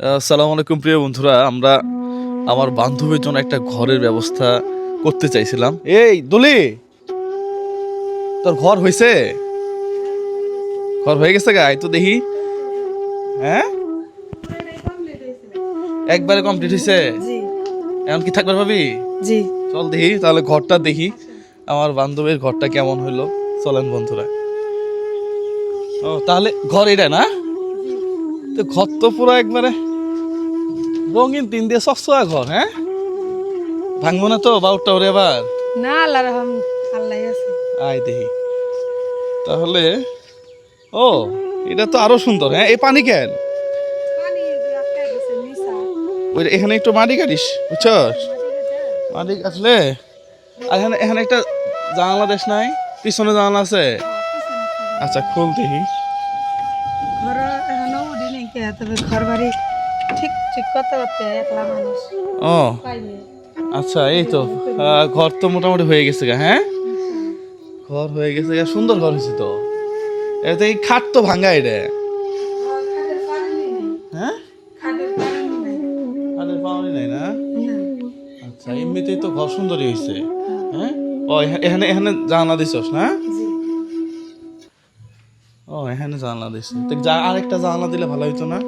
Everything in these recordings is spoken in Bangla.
আসসালামু আলাইকুম প্রিয় বন্ধুরা আমরা আমার বান্ধবীর জন্য একটা ঘরের ব্যবস্থা করতে চাইছিলাম। এই দলি! তোর ঘর হয়েছে ঘর হয়ে গেছে গাই তো দেখি। হ্যাঁ? একবারে কমপ্লিট হয়েছে জি। এখন কি থাকবে ভাবি জি। চল দেখি তাহলে ঘরটা দেখি। আমার বান্ধবীর ঘরটা কেমন হইল? চলেন বন্ধুরা। ও তাহলে ঘর এটা না? তো ঘর তো পুরো একবারে রঙিন তিন দিয়ে সস্তা ঘর হ্যাঁ? ভাঙবো না তো বাউটটা ওরে আবার? না আল্লাহ রহম আল্লাহ আছে। আয় দেখি। তাহলে ও এটা তো আরও সুন্দর হ্যাঁ? এই পানি কেন? ওই এখানে একটু মাটি কাটিস বুঝছস? মাটি কাটলে আর এখানে এখানে একটা জানালা দেশ নাই? পিছনে জানালা আছে? আচ্ছা খুল দেখি। ঘর এখনও উঠি তবে ঘর বাড়ি ঠিক ঠিক করতে করতে একলা মানুষ। ও আচ্ছা এই তো ঘর তো মোটামুটি হয়ে গেছে গা হ্যাঁ? ঘর হয়ে গেছে গা, সুন্দর ঘর হয়েছে তো। এতে এই খাট তো ভাঙ্গা এটা। হ্যাঁ? আচ্ছা এমনিতেই তো ঘর সুন্দরই হয়েছে। হ্যাঁ? ও এখা- এখানে এখানে জানলা দিছস না? ও, এখানে জানলা দিছে। তো আরেকটা জানলা দিলে ভালো হতো না?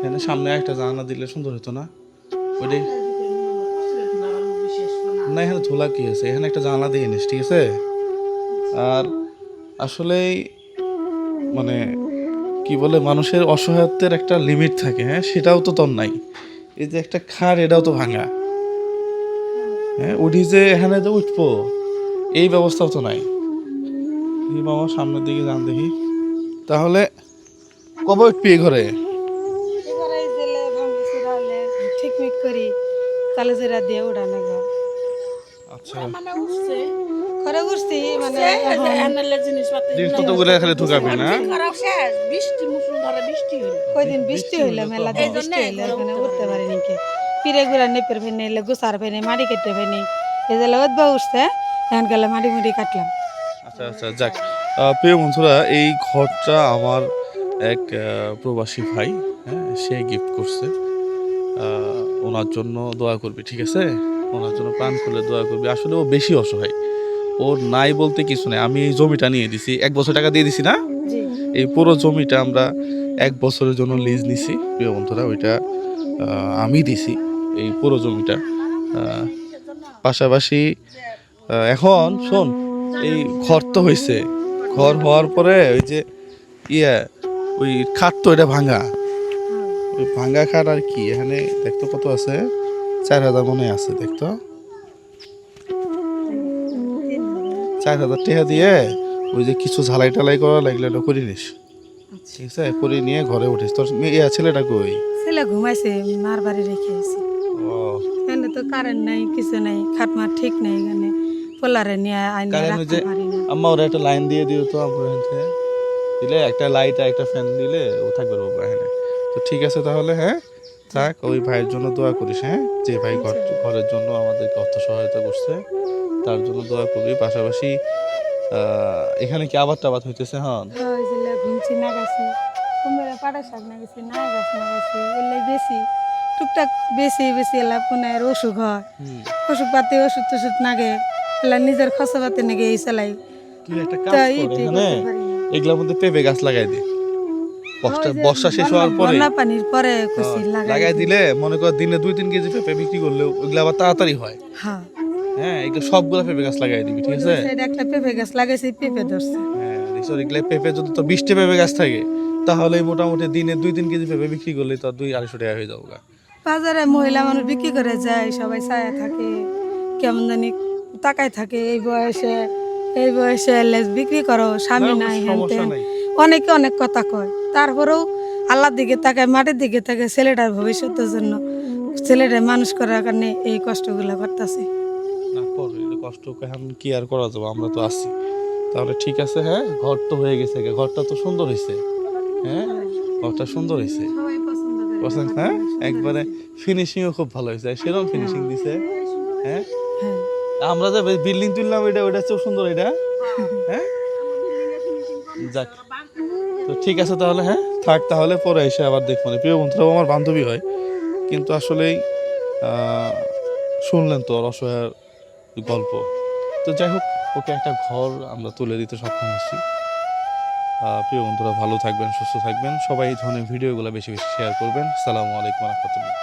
এখানে সামনে একটা জানলা দিলে সুন্দর হতো না? ওইটাই না, এখানে ধুলা কি আছে? এখানে একটা জানলা দিয়ে নিস, ঠিক আছে? আর আসলেই মানে কি বলে, মানুষের অসহায়ত্বের একটা লিমিট থাকে হ্যাঁ? সেটাও তো তোর নাই। এই যে একটা খাট, এটাও তো ভাঙা। হ্যাঁ? উঠি যে এখানে তো উঠবো, এই ব্যবস্থাও তো নাই। বাবা, সামনের দিকে যান দেখি। তাহলে কবে উঠবি ঘরে? করি তাহলে জেরা দিয়ে উড়ানো গা আচ্ছা। উঠছি মানে এখন জিনিসপত্রগুলো খালি ঢুকাবি না? কয়দিন বৃষ্টি হইলে মেলা দিন বৃষ্টি হইলে এখানে উঠতে পারি নিকে পিড়ে গুড়া নেপের ফেনে এলে গুসার ফেনে মাটি কেটে ফেনে এই যে উঠছে এখন গেলে মাটি মুটি কাটলাম। আচ্ছা আচ্ছা যাক। প্রিয় বন্ধুরা এই ঘরটা আমার এক প্রবাসী ভাই হ্যাঁ সে গিফট করছে। ওনার জন্য দোয়া করবি ঠিক আছে? ওনার জন্য প্রাণ খুলে দোয়া করবি। আসলে ও বেশি অসহায়। ওর নাই বলতে কিছু নেই। আমি এই জমিটা নিয়ে দিছি। এক বছর টাকা দিয়ে দিছি না? এই পুরো জমিটা আমরা এক বছরের জন্য লিজ নিছি। প্রিয় বন্ধুরা ওইটা আমি দিছি এই পুরো জমিটা। পাশাপাশি এখন শোন এই ঘর তো হয়েছে ঘর হওয়ার পরে ওই যে ইয়ে ওই খাট তো এটা ভাঙা। ওই ভাঙা খাট আর কি? এখানে দেখতো কত আছে? চার হাজার মনে আছে দেখতো। চার হাজার টাকা দিয়ে ওই যে কিছু ঝালাই টালাই করা লাগলে করে নিস। ঠিক আছে? করে নিয়ে ঘরে উঠিস। তোর মেয়ে ছেলেটা কই? ছেলে ঘুমাইছে মার বাড়ি রেখে ও। এখানে তো কারেন্ট নাই কিছু নাই খাটমার ঠিক নাই এখানে পোলারে নিয়ে আইনে রাখতে পারি না। আম্মা ওরা একটা লাইন দিয়ে দিও তো দিলে একটা লাইট আর একটা ফ্যান দিলে ও থাকবে ঠিক আছে তাহলে হ্যাঁ? থাক ওই ভাইয়ের জন্য দোয়া করিস হ্যাঁ? যে ভাই ঘর ঘরের জন্য আমাদেরকে অর্থ সহায়তা করছে তার জন্য দোয়া করবি। পাশাপাশি এখানে কি আবার টাবাদ হইতেছে হ্যাঁ বেশি। টুকটাক বেশি বেশি এলা পুনের অসুখ হয়। ওষুধ পাতি ওষুধ টষুধ নাগে এলা নিজের খসা পাতি নাগে এই চালাই। এগুলোর মধ্যে পেঁপে গাছ লাগাই দে। বর্ষা বর্ষা শেষ হওয়ার পরে পানির পরে লাগাই লাগাই দিলে মনে কর দিনে দুই তিন কেজি পেঁপে বিক্রি করলেও ওইগুলো আবার তাড়াতাড়ি হয়। হ্যাঁ। হ্যাঁ এগুলো সবগুলো পেঁপে গাছ লাগাই দিবি ঠিক আছে? একটা পেঁপে গাছ লাগাইছি পেঁপে ধরছে। হ্যাঁ এগুলো পেঁপে যদি তো বিশটা পেঁপে গাছ থাকে তাহলে মোটামুটি দিনে দুই তিন কেজি পেঁপে বিক্রি করলে তো দুই আড়াইশো টাকা হয়ে যাব বাজারে মহিলা মানুষ বিক্রি করে যায় সবাই ছায়া থাকে কেমন জানি তাকায় থাকে এই বয়সে এই বয়সে লেজ বিক্রি করো স্বামী নাই হ্যান নাই। অনেকে অনেক কথা কয়। তারপরেও আল্লাহর দিকে তাকায়, মাটির দিকে তাকায় ছেলেটার ভবিষ্যতের জন্য। ছেলেটা মানুষ করার কারণে এই কষ্টগুলো করতেছে। কষ্ট এখন কি আর করা যাবে, আমরা তো আছি। তাহলে ঠিক আছে হ্যাঁ? ঘর তো হয়ে গেছে ঘরটা তো সুন্দর হয়েছে হ্যাঁ? ঘরটা সুন্দর হয়েছে পছন্দ হ্যাঁ? একবারে ফিনিশিংও খুব ভালো হয়েছে সেরকম ফিনিশিং দিছে। হ্যাঁ? আমরা যে বিল্ডিং তুললাম, এটা ওইটা চেয়েও সুন্দর, এটা? হ্যাঁ? যাক। তো ঠিক আছে তাহলে হ্যাঁ? থাক তাহলে, পরে এসে আবার দেখব। প্রিয় বন্ধুরাও আমার বান্ধবী হয়। কিন্তু আসলেই শুনলেন তো ওর অসহায়ের গল্প। তো যাই হোক, ওকে একটা ঘর আমরা তুলে দিতে সক্ষম হচ্ছি। প্রিয় বন্ধুরা, ভালো থাকবেন, সুস্থ থাকবেন। সবাই এই ধরনের ভিডিওগুলো বেশি বেশি শেয়ার করবেন। সালামু আলাইকুম রহমতুল্লাহ।